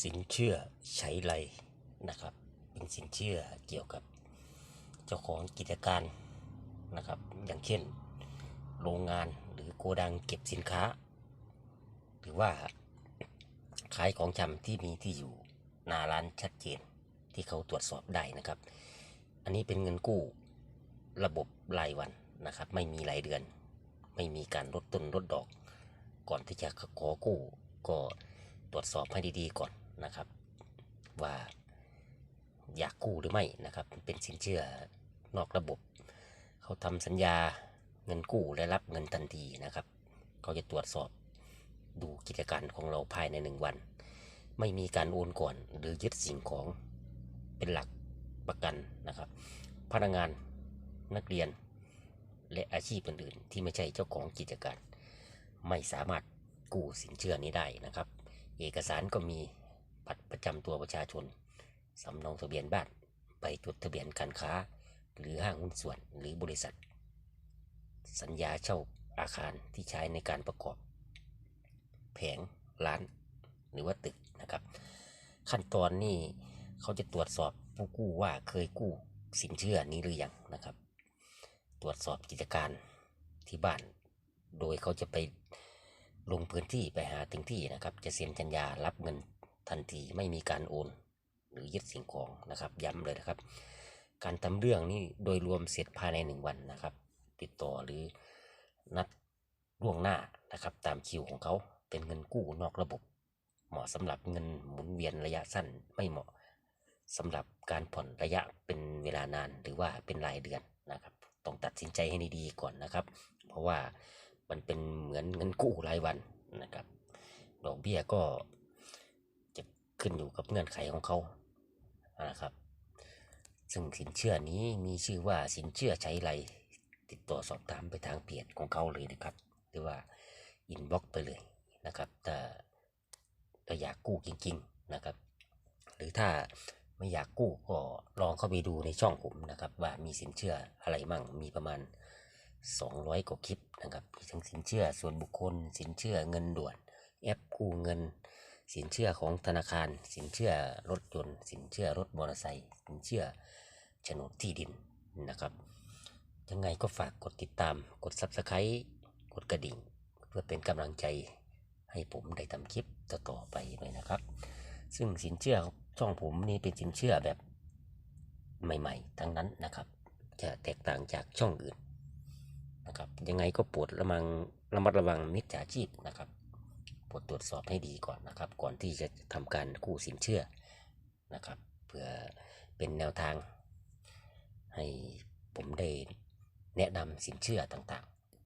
สินเชื่อใช้ไรนะครับ เป็นสินเชื่อเกี่ยวกับเจ้าของกิจการนะครับ อย่างเช่น โรงงานหรือโกดังเก็บสินค้า หรือว่าขายของชำที่มีที่อยู่หน้าร้านชัดเจนที่เขาตรวจสอบได้นะครับ อันนี้เป็นเงินกู้ระบบรายวันนะครับ ไม่มีรายเดือน ไม่มีการลดต้นลดดอก ก่อนที่จะขอกู้ก็ รวจสอบให้ดีๆก่อนนะครับ ว่าอยากกู้หรือไม่นะครับ เป็นสินเชื่อนอกระบบ เขาทำสัญญาเงินกู้และรับเงินทันทีนะครับเขาจะตรวจสอบดูกิจการของเราภายในหนึ่งวัน ไม่มีการโอนก่อนหรือยึดสิ่งของเป็นหลักประกันนะครับ พนักงานนักเรียน และอาชีพอื่นๆ ที่ไม่ใช่เจ้าของกิจการ ไม่สามารถกู้สินเชื่อนี้ได้นะครับ เอกสารก็มีบัตรประจำตัวประชาชน สำเนาทะเบียนบ้านไปจดทะเบียนการค้า หรือห้างหุ้นส่วนหรือบริษัท สัญญาเช่าอาคารที่ใช้ในการประกอบ แผงร้านหรือว่าตึกนะครับ ขั้นตอนนี้เขาจะตรวจสอบผู้กู้ว่าเคยกู้สินเชื่อนี้หรือยังนะครับ ตรวจสอบกิจการที่บ้าน โดยเขาจะไป ลงพื้นที่ไปหาถึงที่นะครับ จะเซ็นสัญญารับเงินทันทีไม่มีการโอน หรือยึดสิ่งของนะครับ ย้ำเลยนะครับ การทำเรื่องนี้โดยรวมเสร็จภายในหนึ่งวันนะครับ ติดต่อหรือนัดล่วงหน้านะครับ ตามคิวของเขาเป็นเงินกู้นอกระบบ เหมาะสำหรับเงินหมุนเวียนระยะสั้นไม่เหมาะสำหรับการผ่อนระยะเป็นเวลานานหรือว่าเป็นรายเดือนนะครับ ต้องตัดสินใจให้ดีๆก่อนนะครับ เพราะว่า มันเป็นเหมือนเงินกู้รายวันนะครับ ดอกเบี้ยก็จะขึ้นอยู่กับเงื่อนไขของเขานะครับ ซึ่งสินเชื่อนี้มีชื่อว่าสินเชื่อใช้ไรติดต่อสอบถามไปทางเพจของเขาเลยนะครับ หรือว่าอินบ็อกไปเลยนะครับถ้าถ้าอยากกู้จริง ๆนะครับ หรือถ้าไม่อยากกู้ก็ลองเข้าไปดูในช่องผมนะครับ ว่ามีสินเชื่ออะไรมั่งมีประมาณ 200 กว่าคลิปนะครับมีทั้งสินเชื่อส่วนบุคคล สินเชื่อเงินด่วน แอปกู้เงิน สินเชื่อของธนาคาร สินเชื่อรถยนต์ สินเชื่อรถมอเตอร์ไซค์สินเชื่อโฉนดที่ดินนะครับยังไงก็ฝากกดติดตามกด Subscribe กดกระดิ่ง เพื่อเป็นกำลังใจให้ผมได้ทำคลิปต่อๆไปเลยนะครับ ซึ่งสินเชื่อช่องผมนี่เป็นสินเชื่อแบบใหม่ ๆ ทั้งนั้นนะครับ จะแตกต่างจากช่องอื่น ยังไงก็โปรดระมังระมัดระวังมิจฉาชีพนะครับโปรดตรวจสอบให้ดีก่อนนะครับ ก่อนที่จะทำการกู้สินเชื่อนะครับเพื่อเป็นแนวทางให้ผมได้แนะนำสินเชื่อต่างๆ